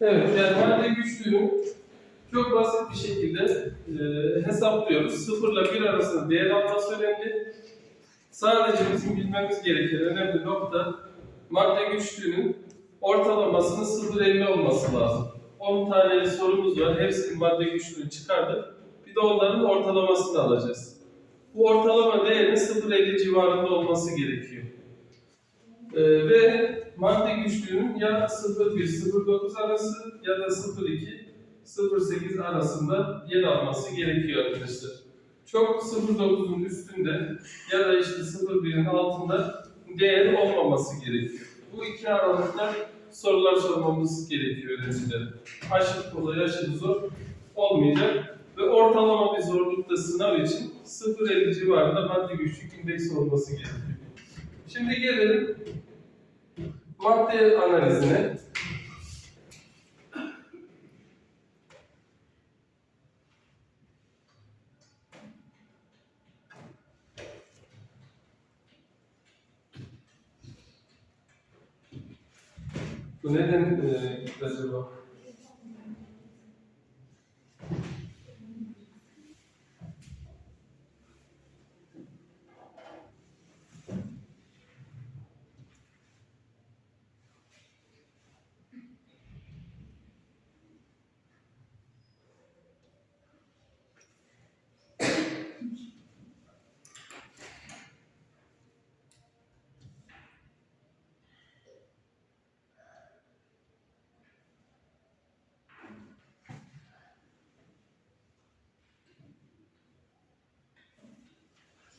Evet, yani madde güçlüğünü çok basit bir şekilde e, hesaplıyoruz. Sıfırla bir arasında değer alması önemli. Sadece bizim bilmemiz gereken önemli nokta madde güçlüğünün ortalamasının 0.50 olması lazım. 10 tane sorumuz var. Hepsinin madde güçlüğünü çıkardık. Bir de onların ortalamasını alacağız. Bu ortalama değerinin 0.50 civarında olması gerekiyor. Ee, ve madde güçlüğünün ya 0.1-0.9 arası ya da 0.2-0.8 arasında yer alması gerekiyor arkadaşlar. Çok 0.9'un üstünde ya da işte 0.1'in altında değer olmaması gerekiyor. Bu iki aralıkta sorular sormamız gerekiyor öğrencilere. Aşırı kolay, aşırı zor olmayacak ve ortalama bir zorlukta sınav için 0.50 civarında madde güçlük indeksi olması gerekiyor. Şimdi gelelim madde analizine. Bu neden e, acaba?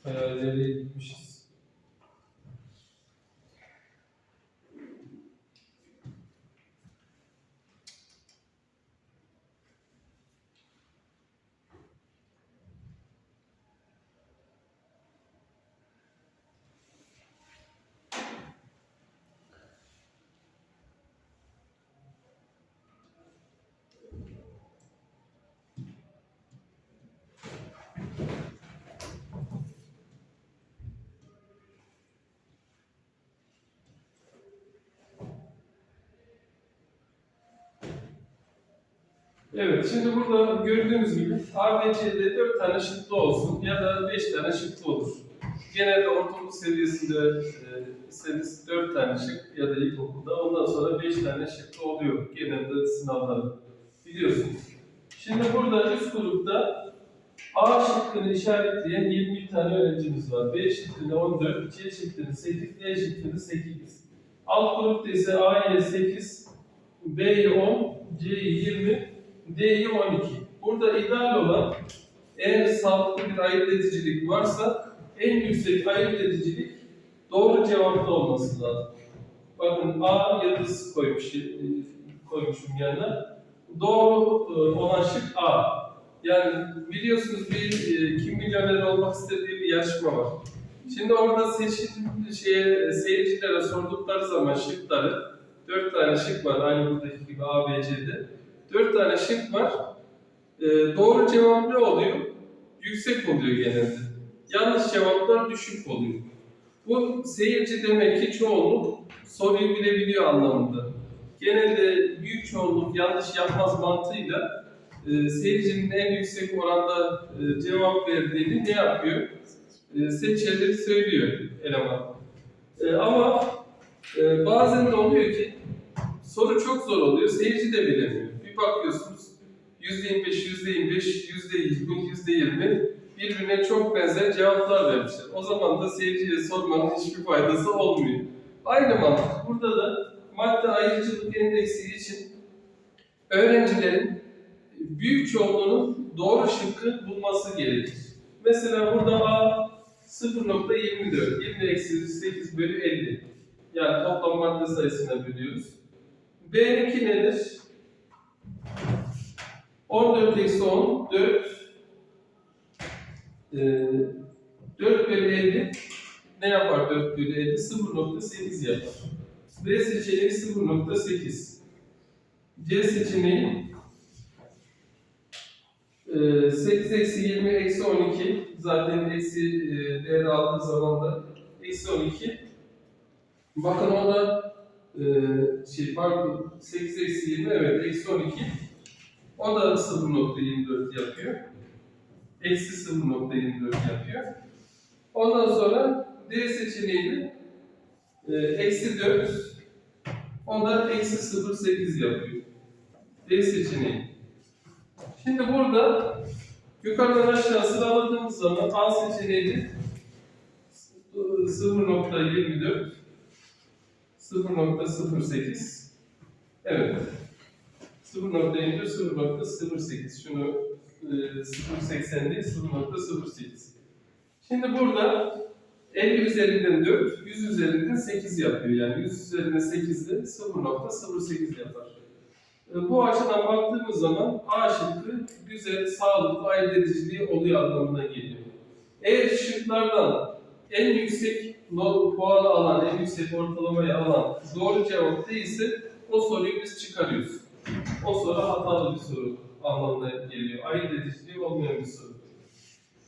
Euh, Kararları edilmişiz. Evet, şimdi burada gördüğünüz gibi ABC'de 4 tane şıklı olsun ya da 5 tane şıklı olur. Genelde ortaokul seviyesinde e, seviyesi 4 tane şık ya da ilkokulda ondan sonra 5 tane şıklı oluyor genelde sınavlarda. Biliyorsunuz. Şimdi burada üst grupta A şıkkını işaretleyen 20 tane öğrencimiz var. B şıkkında 14, C şıkkında 8, D şıkkında 8. Alt grupta ise A'ya 8, B'ye 10, C'ye 20, D'ye 12. Burada ideal olan eğer sağlıklı bir ayırt edicilik varsa en yüksek ayırt edicilik doğru cevapta olması lazım. Bakın A yıldız koymuş, koymuşum yanına. Doğru e, olan şık A. Yani biliyorsunuz bir e, kim milyoner olmak istediği bir yarışma var. Şimdi orada seçim şeye, seyircilere sordukları zaman şıkları, dört tane şık var aynı buradaki gibi A, B, C'de. Dört tane şık var. Ee, doğru cevap ne oluyor? Yüksek oluyor genelde. Yanlış cevaplar düşük oluyor. Bu seyirci demek ki çoğunluk soruyu bilebiliyor anlamında. Genelde büyük çoğunluk yanlış yapmaz mantığıyla e, seyircinin en yüksek oranda e, cevap verdiğini ne yapıyor? E, seçerleri söylüyor eleman. E, ama e, bazen de oluyor ki soru çok zor oluyor, seyirci de bilemiyor. Bir bakıyorsunuz %25, %25, %20, %20 birbirine çok benzer cevaplar vermişler. O zaman da seyirciye sormanın hiçbir faydası olmuyor. Aynı mantık. Burada da madde ayrıcılık endeksi için öğrencilerin büyük çoğunluğunun doğru şıkkı bulması gerekir. Mesela burada A 0.24, 20 eksi 8 bölü 50. Yani toplam madde sayısına bölüyoruz. B2 nedir? 14 eksi 10, 4. Ee, 4 bölü 50 ne yapar 4 bölü 50? 0.8 yapar. B seçeneği 0.8. C seçeneği e, 8 eksi 20 eksi 12 zaten eksi e, değer aldığı zaman da eksi 12 bakın o da e, şey pardon 8 eksi 20 evet eksi 12 o da 0.24 yapıyor. Eksi 0.24 yapıyor. Ondan sonra D seçeneğini e, eksi 4 o da eksi 0.8 yapıyor. D seçeneği. Şimdi burada yukarıdan aşağı sıraladığımız zaman A seçeneği 0.24 0.08 Evet. 0.24 0.08 şunu e, 0.80 değil 0.08 Şimdi burada 50 üzerinden 4, 100 üzerinden 8 yapıyor. Yani 100 üzerinden 8 de 0.08 yapar. E, Bu açıdan baktığımız zaman A şıkkı güzel, sağlıklı ayırt ediciliği oluyor anlamına geliyor. Eğer şıklardan en yüksek puanı alan, en yüksek ortalamayı alan doğru cevap değilse o soruyu biz çıkarıyoruz. O soru hatalı bir soru anlamına geliyor. Ayırt ediciliği olmayan bir soru.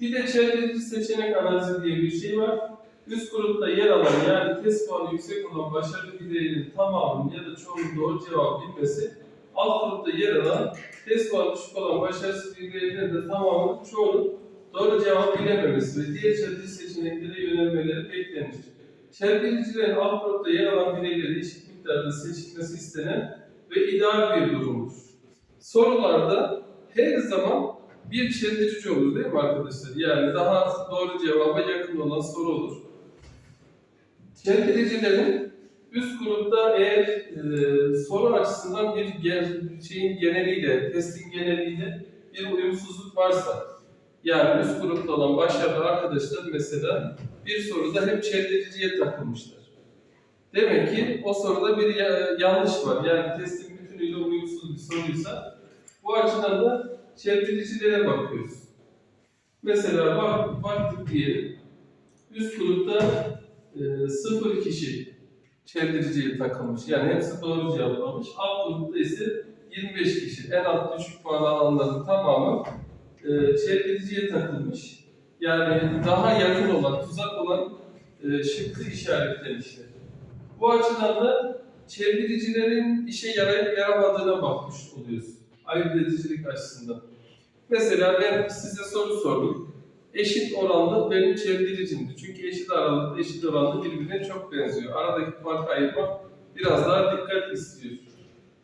Bir de çevreci seçenek analizi diye bir şey var. Üst grupta yer alan yani test puanı yüksek olan başarılı bireylerin tamamının ya da çoğunun doğru cevap bilmesi, alt grupta yer alan test puanı düşük olan başarısız bireylerin de tamamının çoğunun doğru cevap bilememesi ve diğer çevreci seçeneklere yönelmeleri beklenir. Çevrecilerin alt grupta yer alan bireyleri eşit miktarda seçilmesi istenen ve ideal bir durumdur. Sorularda her zaman bir çeldirici olur değil mi arkadaşlar? Yani daha doğru cevaba yakın olan soru olur. Çeldiricilerin üst grupta eğer e, soru açısından bir gen, şeyin geneliyle, testin geneliyle bir uyumsuzluk varsa, yani üst grupta olan başarılı arkadaşlar mesela bir soruda hep çeldiriciye takılmışlar. Demek ki o soruda bir ya- yanlış var. Yani testin bütünüyle uyumsuz bir soruysa bu açıdan da çevrilicilere bakıyoruz. Mesela bak, baktık diyelim. Üst grupta e, sıfır kişi çevreciye takılmış. Yani hepsi doğru cevaplamış. Alt grupta ise 25 kişi. En alt düşük puan alanların tamamı e, çevreciye takılmış. Yani daha yakın olan, tuzak olan e, şıkkı işaretlemişler. Bu açıdan da çevrecilerin işe yarayıp yaramadığına bakmış oluyoruz ayırt edicilik açısından. Mesela ben size soru sordum. Eşit oranlı benim çevrilicimdi. Çünkü eşit oranlı, eşit oranlı birbirine çok benziyor. Aradaki farkı ayırmak biraz daha dikkat istiyor.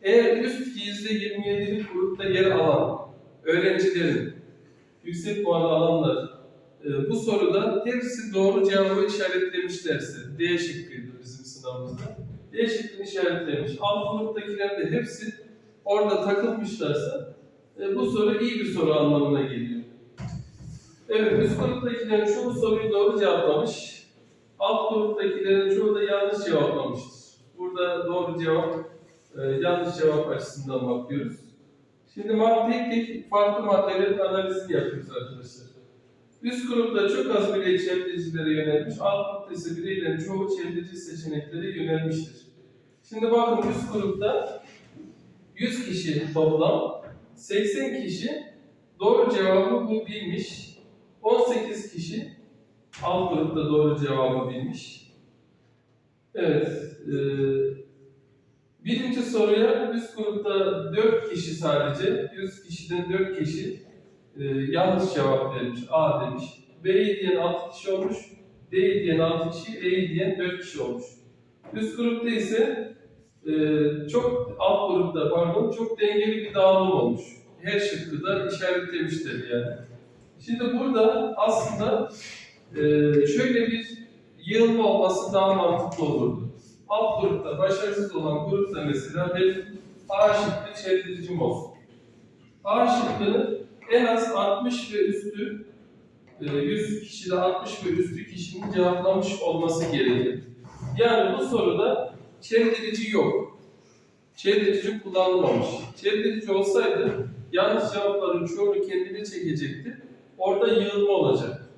Eğer üst %27'lik grupta yer alan öğrencilerin yüksek puan alanlar e, bu soruda hepsi doğru cevabı işaretlemişlerse D bizim sınavımızda. D şıkkını işaretlemiş. Alt gruptakilerin de hepsi orada takılmışlarsa e, bu soru iyi bir soru anlamına geliyor. Evet, üst gruptakilerin çoğu soruyu doğru cevaplamış. Alt gruptakilerin çoğu da yanlış cevaplamıştır. Burada doğru cevap, e, yanlış cevap açısından bakıyoruz. Şimdi madde tek farklı maddelerin analizini yapıyoruz arkadaşlar. Üst grupta çok az birey çevrecilere yönelmiş, alt grupta ise bireylerin çoğu çevreci seçeneklere yönelmiştir. Şimdi bakın üst grupta 100 kişi toplam, 80 kişi doğru cevabı bu bilmiş, 18 kişi alt grupta doğru cevabı bilmiş. Evet, e, birinci soruya üst grupta 4 kişi sadece, 100 kişiden 4 kişi e, yanlış cevap vermiş, A demiş. B'yi diyen 6 kişi olmuş, D'yi diyen 6 kişi, E'yi diyen 4 kişi olmuş. Üst grupta ise ee, çok alt grupta pardon çok dengeli bir dağılım olmuş. Her şıkkı da işaretlemişler yani. Şimdi burada aslında e, şöyle bir yığılma olması daha mantıklı olurdu. Alt grupta başarısız olan grupta mesela benim A şıkkı çevrilicim olsun. A şıkkını en az 60 ve üstü e, 100 kişide 60 ve üstü kişinin cevaplamış olması gerekir. Yani bu soruda çevrilici yok. Çevrilici kullanılmamış. Çevrilici olsaydı yanlış cevapların çoğunu kendine çekecekti. Orada yığılma olacak.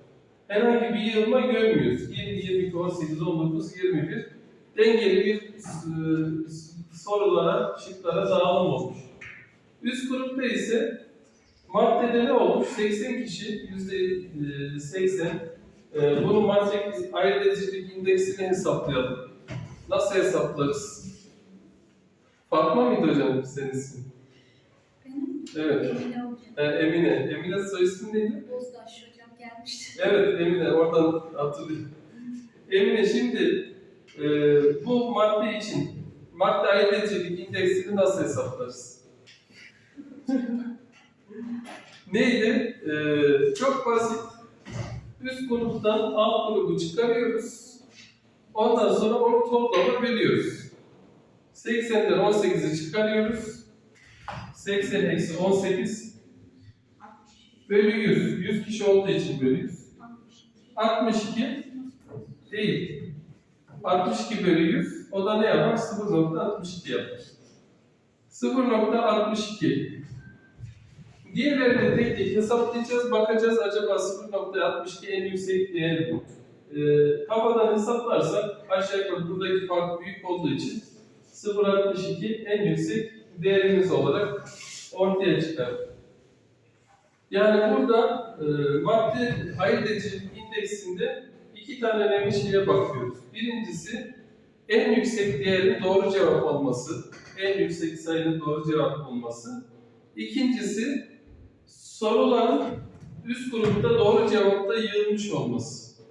Herhangi bir yığılma görmüyoruz. 20, 22, 18, 19, 21 dengeli bir e, sorulara, şıklara dağılım olmuş. Üst grupta ise maddede ne olmuş? 80 kişi, yüzde e, 80. E, bunu matematik ayırt edicilik indeksini hesaplayalım. Nasıl hesaplarız? Fatma mıydı hocam senin ismin? Benim Evet. Emine hocam. E, Emine. Emine soy ismin neydi? Bozdaş hocam gelmişti. Evet Emine oradan hatırlıyorum. Emine şimdi e, bu madde için madde ayrıcılık indeksini nasıl hesaplarız? Neydi? E, çok basit. Üst gruptan alt grubu çıkarıyoruz. Ondan sonra onu toplama bölüyoruz. 80'den 18'i çıkarıyoruz. 80 eksi 18 bölü 100. 100 kişi olduğu için bölü 100. 62 değil. 62 bölü 100. O da ne yapar? 0.62 yapar. 0.62. Diğerlerini tek tek hesaplayacağız. Bakacağız acaba 0.62 en yüksek değer mi? Ee, kafadan hesaplarsak aşağı yukarı buradaki fark büyük olduğu için 0.62 en yüksek değerimiz olarak ortaya çıkar. Yani burada e, madde ayırt edicilik indeksinde iki tane önemli şeye bakıyoruz. Birincisi en yüksek değerin doğru cevap olması, en yüksek sayının doğru cevap olması. İkincisi soruların üst grupta doğru cevapta yığılmış olması.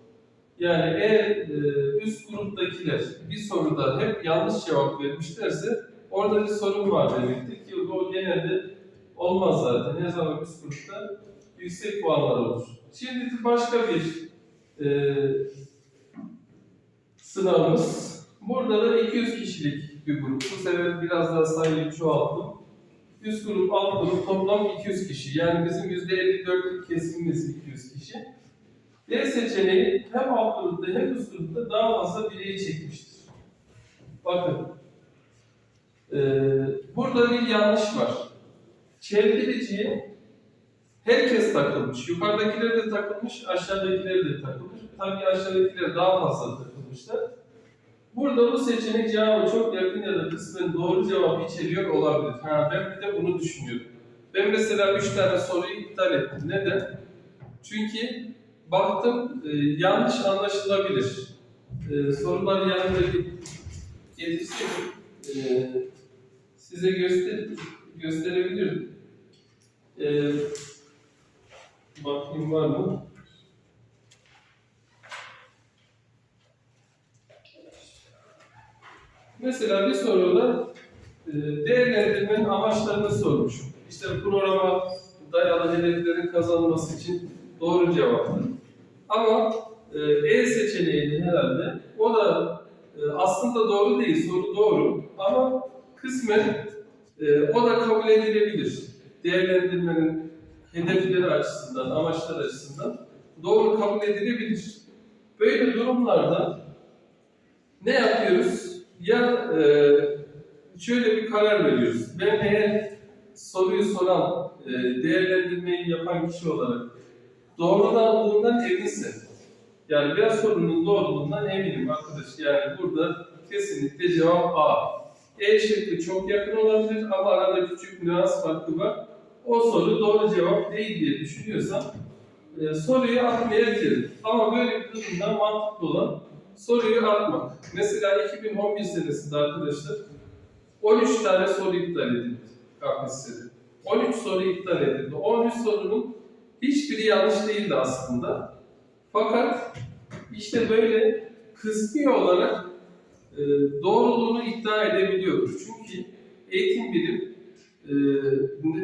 Yani eğer e, üst gruptakiler bir soruda hep yanlış cevap vermişlerse orada bir sorun var demektir ki o genelde olmaz zaten. Her zaman üst grupta yüksek puanlar olur. Şimdi başka bir e, sınavımız. Burada da 200 kişilik bir grup. Bu sefer biraz daha sayıyı çoğalttım. Üst grup, alt grup toplam 200 kişi. Yani bizim %54'lük kesimimiz 200 kişi. D seçeneği hem alt grupta hem üst grupta daha fazla bireyi çekmiştir. Bakın. Ee, burada bir yanlış var. Çevriliciye herkes takılmış. Yukarıdakiler de takılmış, aşağıdakiler de takılmış. Tabii aşağıdakiler daha fazla takılmışlar. Burada bu seçenek cevabı çok yakın ya da kısmen doğru cevabı içeriyor olabilir. Ha, ben bir de bunu düşünüyorum. Ben mesela üç tane soruyu iptal ettim. Neden? Çünkü baktım e, yanlış anlaşılabilir. E, soruları yanında getirseydim e, size göster gösterebilirim. E, bakayım var mı? Mesela bir soruda e, değerlendirmenin amaçlarını sormuş. İşte programa dayalı hedeflerin kazanılması için doğru cevaptır. Ama e, E seçeneği herhalde o da e, aslında doğru değil, soru doğru ama kısmen e, o da kabul edilebilir. Değerlendirmenin hedefleri açısından, amaçlar açısından doğru kabul edilebilir. Böyle durumlarda ne yapıyoruz? Ya e, şöyle bir karar veriyoruz. Ben eğer soruyu soran, e, değerlendirmeyi yapan kişi olarak doğrudan olduğundan eminsem, yani ben sorunun doğruluğundan eminim arkadaş. Yani burada kesinlikle cevap A. E şıkkı çok yakın olabilir ama arada küçük nüans farkı var. O soru doğru cevap değil diye düşünüyorsam e, soruyu atmayabilirim. Ama böyle bir durumda mantıklı olan soruyu atmak. Mesela 2011 senesinde arkadaşlar 13 tane soru iptal edildi KPSS'de. 13 soru iptal edildi. 13 sorunun hiçbiri yanlış değildi aslında. Fakat işte böyle kısmi olarak e, doğruluğunu iddia edebiliyoruz. Çünkü eğitim bilim e,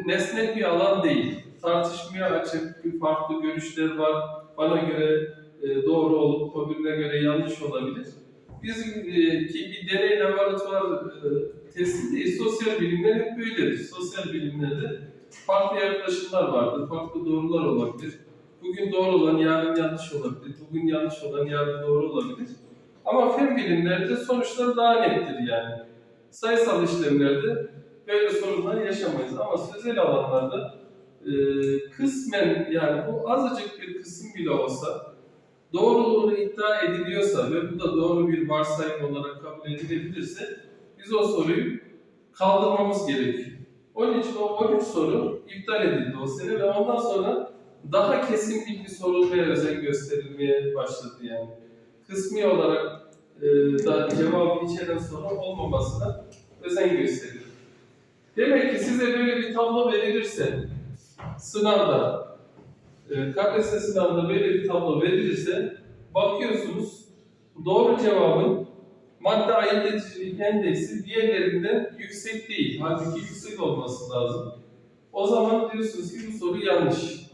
nesnel bir alan değil. Tartışmaya açık, bir farklı görüşler var. Bana göre doğru olup öbürüne göre yanlış olabilir. Bizim e, ki bir deney laboratuvar e, testi değil, sosyal bilimler hep böyledir. Sosyal bilimlerde farklı yaklaşımlar vardır, farklı doğrular olabilir. Bugün doğru olan yarın yanlış olabilir, bugün yanlış olan yarın doğru olabilir. Ama fen bilimlerde sonuçlar daha nettir yani. Sayısal işlemlerde böyle sorunlar yaşamayız ama sözel alanlarda e, kısmen yani bu azıcık bir kısım bile olsa doğruluğunu iddia ediliyorsa ve bu da doğru bir varsayım olarak kabul edilebilirse biz o soruyu kaldırmamız gerekiyor. Onun için o 13 soru iptal edildi o sene ve ondan sonra daha kesin bilgi sorulmaya özen gösterilmeye başladı yani. Kısmi olarak e, da cevabı içeren soru olmamasına özen gösterilir. size böyle bir tablo verilirse, sınavda, e, KPSS sınavında böyle bir tablo verilirse, bakıyorsunuz doğru cevabın madde ayırt edicilik endeksi diğerlerinden yüksek değil. Halbuki yüksek olması lazım. O zaman diyorsunuz ki bu soru yanlış.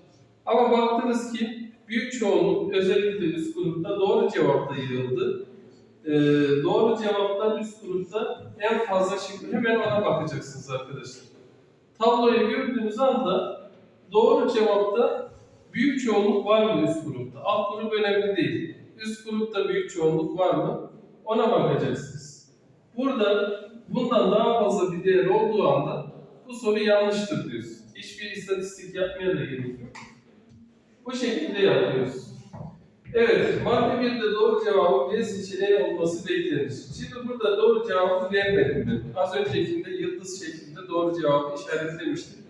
Ama baktınız ki büyük çoğunluk özellikle üst grupta doğru cevapta yığıldı. Ee, doğru cevaptan üst grupta en fazla şıkkı hemen ona bakacaksınız arkadaşlar. Tabloyu gördüğünüz anda doğru cevapta büyük çoğunluk var mı üst grupta? Alt grup önemli değil. Üst grupta büyük çoğunluk var mı? Ona bakacaksınız. Burada bundan daha fazla bir değer olduğu anda bu soru yanlıştır diyoruz. Hiçbir istatistik yapmaya da gerek yok. Bu şekilde yapıyoruz. Evet, madde 1'de doğru cevabın B seçeneği olması beklenir. Şimdi burada doğru cevabı vermedim ben. Az öncekinde yıldız şeklinde doğru cevabı işaretlemiştim.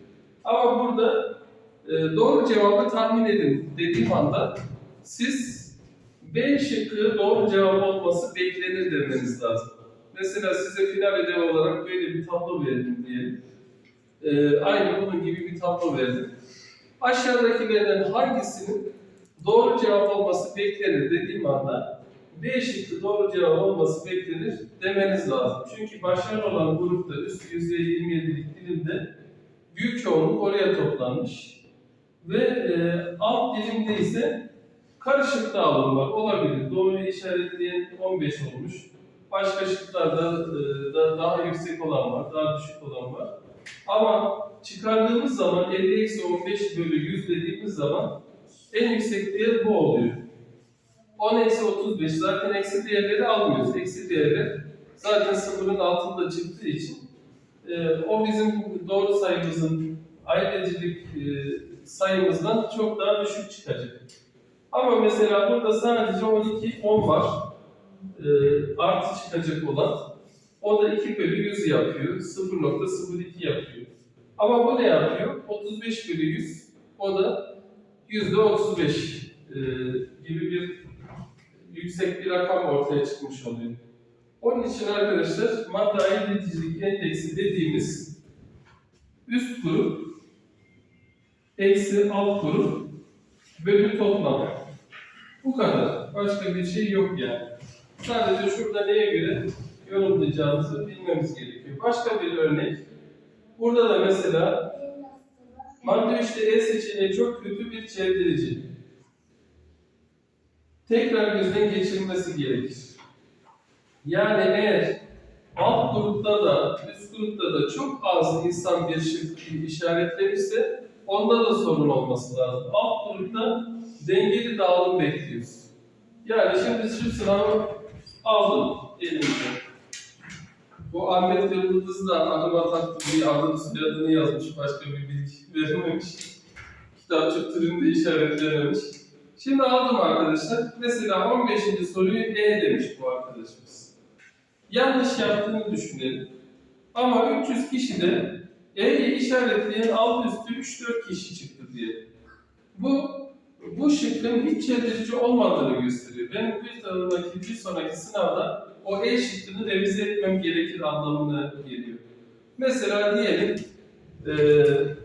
Ama burada e, doğru cevabı tahmin edin dediğim anda siz B şıkkı doğru cevap olması beklenir demeniz lazım. Mesela size final ödevi olarak böyle bir tablo verdim diyelim. E, aynı bunun gibi bir tablo verdim. Aşağıdakilerden hangisinin doğru cevap olması beklenir dediğim anda B şıkkı doğru cevap olması beklenir demeniz lazım. Çünkü başarılı olan grupta üst %27'lik dilimde büyük çoğunluk oraya toplanmış ve e, alt dilimde ise karışık dağılım var. Olabilir. Doğruyu işaretleyen 15 olmuş. Başka şıklarda e, da daha yüksek olan var, daha düşük olan var. Ama çıkardığımız zaman 50 eksi 15 bölü 100 dediğimiz zaman en yüksek değer bu oluyor. 10 eksi 35 zaten eksi değerleri almıyoruz. Eksi değerler zaten sıfırın altında çıktığı için e, o bizim doğru sayımızın ayrıcılık e, sayımızdan çok daha düşük çıkacak. Ama mesela burada sadece 12, 10 var. E, artı çıkacak olan. O da 2 bölü 100 yapıyor. 0.02 yapıyor. Ama bu ne yapıyor? 35 bölü 100. O da yüzde 35 e, gibi bir yüksek bir rakam ortaya çıkmış oluyor. Onun için arkadaşlar madde ayrınticilik endeksi dediğimiz üst grup eksi alt grup bölü toplam. Bu kadar. Başka bir şey yok yani. Sadece şurada neye göre yorumlayacağımızı bilmemiz gerekiyor. Başka bir örnek. Burada da mesela madde 3'te E seçeneği çok kötü bir çevreleyici. Tekrar gözden geçirilmesi gerekir. Yani eğer alt grupta da üst grupta da çok az insan bir şık işaretlemişse onda da sorun olması lazım. Alt grupta dengeli dağılım bekliyoruz. Yani şimdi şu sınavı aldım elimde. Bu Ahmet Yıldız da adıma taktı bir adını soyadını yazmış, başka bir bilgi vermemiş. Kitapçık türünde işaretlememiş. Şimdi aldım arkadaşlar. Mesela 15. soruyu E demiş bu arkadaşımız. Yanlış yaptığını düşünelim. Ama 300 kişi de E'yi işaretleyen alt üstü 3-4 kişi çıktı diye. Bu bu şıkkın hiç çeldirici olmadığını gösteriyor. Ben bir sonraki, bir sonraki sınavda o E şıkkını revize etmem gerekir anlamına geliyor. Mesela diyelim eee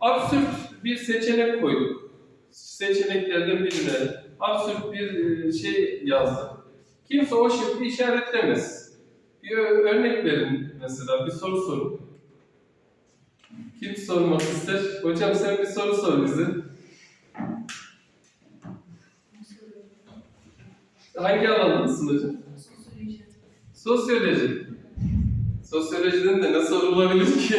absürt bir seçenek koyduk. Seçeneklerden birine absürt bir e, şey yazdık. Kimse o şıkkı işaretlemez. Bir ö- örnek verin mesela, bir soru sorun. Kim sormak ister? Hocam sen bir soru sor bize. Hangi alandasın hocam? Sosyoloji. Sosyoloji. Sosyolojiden de ne sorulabilir ki?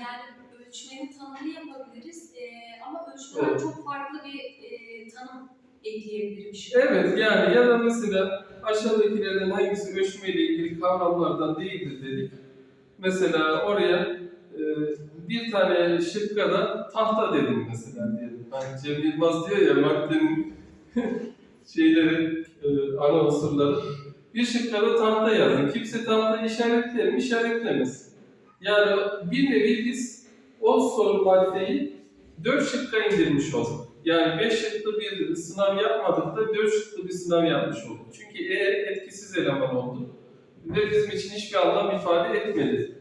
Yani ölçmenin tanımını yapabiliriz Ee, ama ölçmeden Evet. çok farklı bir e, tanım ekleyebilirim şu. evet yani ya da mesela aşağıdakilerden hangisi ölçmeyle ilgili kavramlardan değildir dedik. Mesela oraya e, bir tane şıkka da tahta dedim mesela diyelim. Hani Cem Yılmaz diyor ya maddenin şeyleri, e, ana unsurları. Bir şıkka da tahta yazın. Kimse tahtayı işaretler mi? İşaretlemez. Yani bir nevi biz o soru maddeyi dört şıkka indirmiş olduk. Yani beş şıklı bir sınav yapmadık da dört şıklı bir sınav yapmış olduk. Çünkü E etkisiz eleman oldu. Ve bizim için hiçbir anlam ifade etmedi.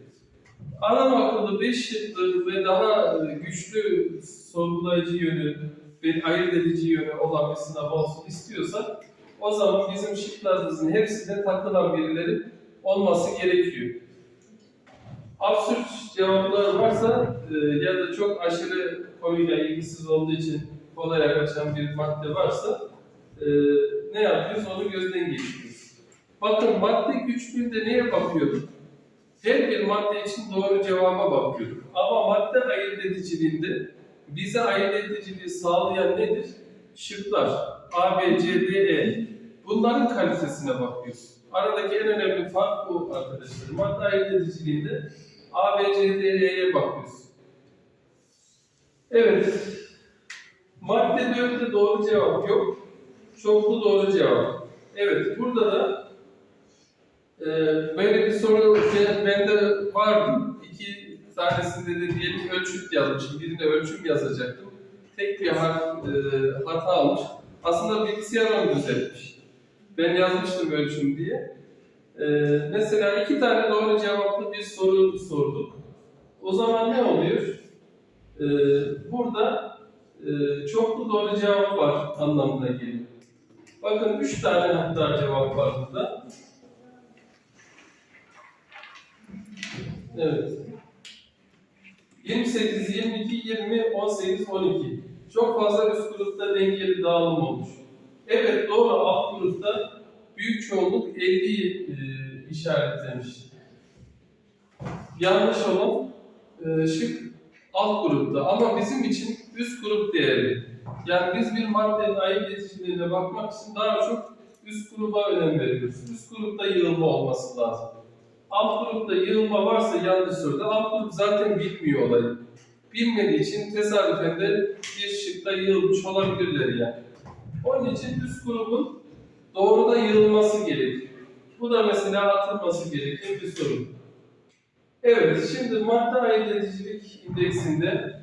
Adam akıllı 5 şıklı ve daha güçlü sorgulayıcı yönü ve ayırt edici yönü olan bir sınav olsun istiyorsak o zaman bizim şıklarımızın hepsine takılan birileri olması gerekiyor. Absürt cevaplar varsa e, ya da çok aşırı konuyla ilgisiz olduğu için kolaya kaçan bir madde varsa e, ne yapıyoruz? Onu gözden geçiriyoruz. Bakın madde güçlüğünde neye bakıyorduk? Her bir madde için doğru cevaba bakıyorduk. Ama madde ayırt ediciliğinde bize ayırt ediciliği sağlayan nedir? Şıklar. A, B, C, D, E. Bunların kalitesine bakıyoruz. Aradaki en önemli fark bu arkadaşlar. Madde ayırt ediciliğinde A, B, C, D, E'ye bakıyoruz. Evet. Madde 4'te doğru cevap yok. Çoklu doğru cevap. Evet, burada da e, böyle bir soru şey, bende vardı. İki tanesinde de diyelim ölçüt yazmışım. Birine ölçüm yazacaktım. Tek bir harf, e, hata olmuş. Aslında bilgisayar onu düzeltmiş. Ben yazmıştım ölçüm diye. E, mesela iki tane doğru cevaplı bir soru sorduk. O zaman ne oluyor? E, burada e, çoklu doğru cevap var anlamına geliyor. Bakın üç tane hatta cevap var burada. Evet. 28, 22, 20, 18, 12. Çok fazla üst grupta dengeli dağılım olmuş. Evet doğru alt grupta büyük çoğunluk 50'yi e, işaretlemiş. Yanlış olan e, şık alt grupta ama bizim için üst grup değerli. Yani biz bir maddenin ayırt ediciliğine bakmak için daha çok üst gruba önem veriyoruz. Üst grupta yığılma olması lazım. Alt grupta yığılma varsa yanlış soruda alt grup zaten bilmiyor olayı. Bilmediği için tesadüfen de bir şıkta yığılmış olabilirler yani. Onun için üst grubun doğruda yığılması gerekiyor. Bu da mesela atılması gereken bir sorun. Evet, şimdi madde ayırt edicilik indeksinde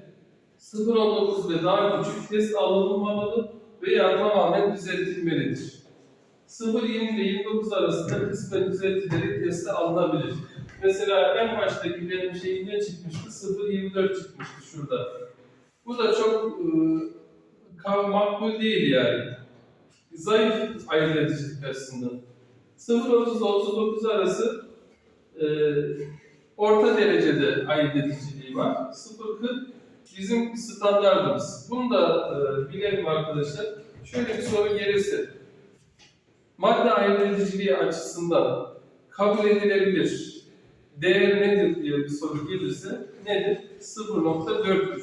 0.19 ve daha küçük test alınmalı veya tamamen düzeltilmelidir. 0.20 ile 29 arasında kısmen düzeltilerek teste alınabilir. Mesela en baştaki benim şeyim ne çıkmıştı? 0.24 çıkmıştı şurada. Bu da çok e, makbul değil yani. Zayıf ayırt edicilik açısından. 0.30-39 arası e, orta derecede ayırt ediciliği var. 0.40 bizim standartımız. Bunu da e, bilelim arkadaşlar. Şöyle bir soru gelirse, madde ayırt ediciliği açısından kabul edilebilir değer nedir diye bir soru gelirse nedir? 0.4'tür.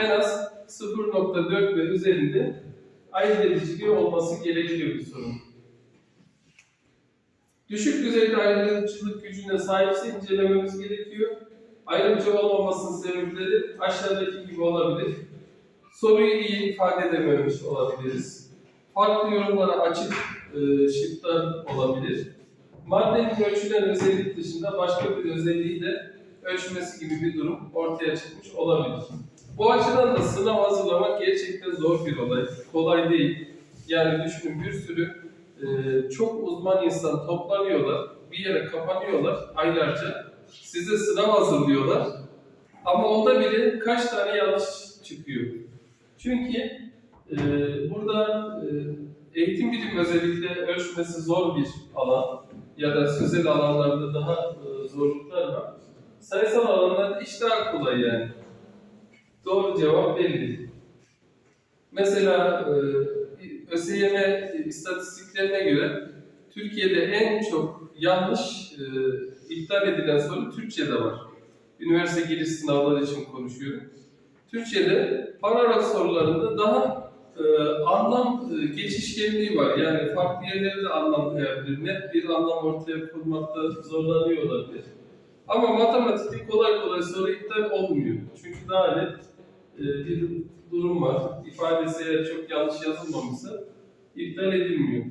En az 0.4 ve üzerinde ayırt ediciliği olması gerekiyor bir sorun. Düşük düzeyde ayrımcılık gücüne sahipse incelememiz gerekiyor. Ayrımcı olmamasının sebepleri aşağıdaki gibi olabilir. Soruyu iyi ifade edememiş olabiliriz. Farklı yorumlara açık e, şıklar olabilir. Maddenin ölçülen özellik dışında başka bir özelliği de ölçmesi gibi bir durum ortaya çıkmış olabilir. Bu açıdan da sınav hazırlamak gerçekten zor bir olay. Kolay değil. Yani düşünün bir sürü e, çok uzman insan toplanıyorlar, bir yere kapanıyorlar aylarca. Size sınav hazırlıyorlar. Ama onda bile kaç tane yanlış çıkıyor. Çünkü e, burada e, eğitim bilim özellikle ölçmesi zor bir alan ya da sözel alanlarda daha e, zorluklar var. Sayısal alanlarda iş daha kolay yani. Doğru cevap belli. Mesela e, ÖSYM istatistiklerine göre Türkiye'de en çok yanlış e, iptal edilen soru Türkçe'de var. Üniversite giriş sınavları için konuşuyorum. Türkçe'de paragraf sorularında daha e, anlam e, geçişkenliği var. Yani farklı yerlerde anlam koyabilir. Net bir anlam ortaya koymakta zorlanıyor olabilir. Ama matematikte kolay kolay soru iptal olmuyor. Çünkü daha net bir durum var. İfadesi eğer çok yanlış yazılmamışsa iptal edilmiyor.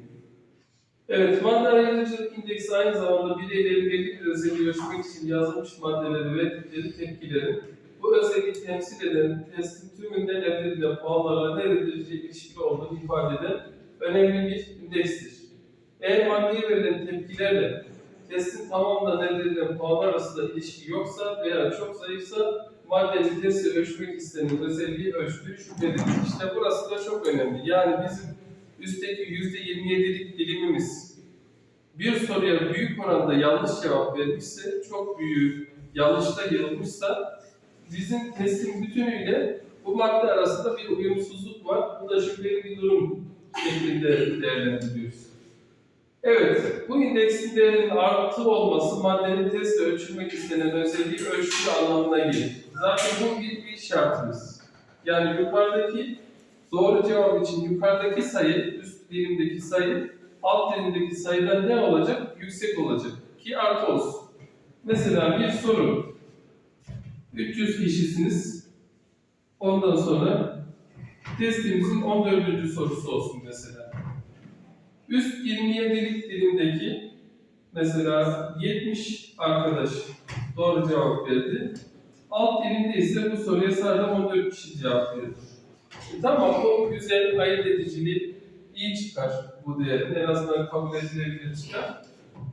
Evet, madde ayrıcalık indeksi aynı zamanda bireylerin belli bir özelliği ölçmek için yazılmış maddeleri ve verdikleri tepkilerin bu özelliği temsil eden testin tümünden elde edilen puanlarla ne derece ilişkili olduğunu ifade eden önemli bir indekstir. Eğer maddeye verilen tepkilerle testin tamamından elde edilen puan arasında ilişki yoksa veya çok zayıfsa maddenin testi ölçmek istenen özelliği ölçtüğü şüphelidir. İşte burası da çok önemli. Yani bizim üstteki %27'lik dilimimiz bir soruya büyük oranda yanlış cevap vermişse, çok büyük yanlışta yığılmışsa bizim testin bütünüyle bu madde arasında bir uyumsuzluk var. Bu da şüpheli bir durum şeklinde değerlendiriyoruz. Evet, bu indeksin değerinin artı olması maddenin testle ölçülmek istenen özelliği ölçtüğü anlamına gelir. Zaten bu bir, bir şartımız. Yani yukarıdaki doğru cevap için yukarıdaki sayı, üst dilimdeki sayı, alt dilimdeki sayıdan ne olacak? Yüksek olacak ki artı olsun. Mesela bir soru. 300 kişisiniz. Ondan sonra testimizin 14. sorusu olsun mesela. Üst 27'lik dilimdeki mesela 70 arkadaş doğru cevap verdi. Alt dilimde ise bu soruya sadece 14 kişi cevap verdi. E tamam bu güzel ayırt ediciliği iyi çıkar bu değerin. En azından kabul edilebilir çıkar.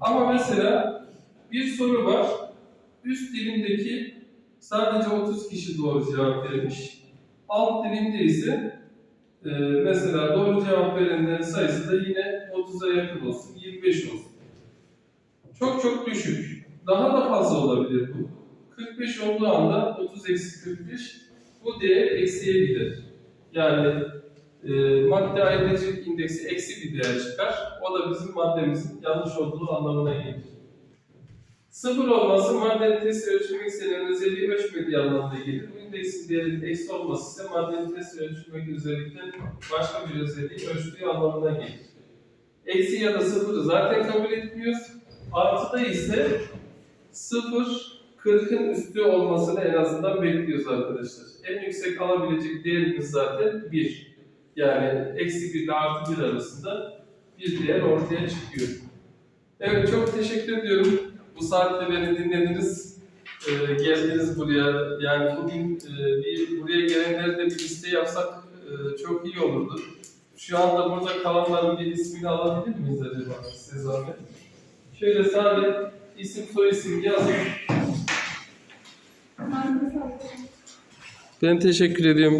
Ama mesela bir soru var. Üst dilimdeki sadece 30 kişi doğru cevap vermiş. Alt dilimde ise ee, mesela doğru cevap verenlerin sayısı da yine 30'a yakın olsun, 25 olsun. Çok çok düşük. Daha da fazla olabilir bu. 45 olduğu anda 30 eksi 45 bu değer eksiye gider. Yani e, madde ayrıcılık indeksi eksi bir değer çıkar. O da bizim maddemizin yanlış olduğu anlamına gelir. Sıfır olması maddenin testi ölçülmek istenen özelliği ölçmediği anlamına gelir. Bu indeksin değerinin eksi olması ise maddenin testi ölçülmek özellikten başka bir özelliği ölçtüğü anlamına gelir. Eksi ya da sıfırı zaten kabul etmiyoruz. Artıda ise sıfır 40'ın üstü olmasını en azından bekliyoruz arkadaşlar. En yüksek alabilecek değerimiz zaten 1. Yani eksi 1 ile artı 1 arasında bir değer ortaya çıkıyor. Evet çok teşekkür ediyorum. Bu saatte beni dinlediniz. Ee, geldiniz buraya. Yani bugün e, bir buraya gelenleri de bir liste yapsak e, çok iyi olurdu. Şu anda burada kalanların bir ismini alabilir miyiz acaba size zahmet? Şöyle sadece isim soy isim yazın. Ben teşekkür ediyorum.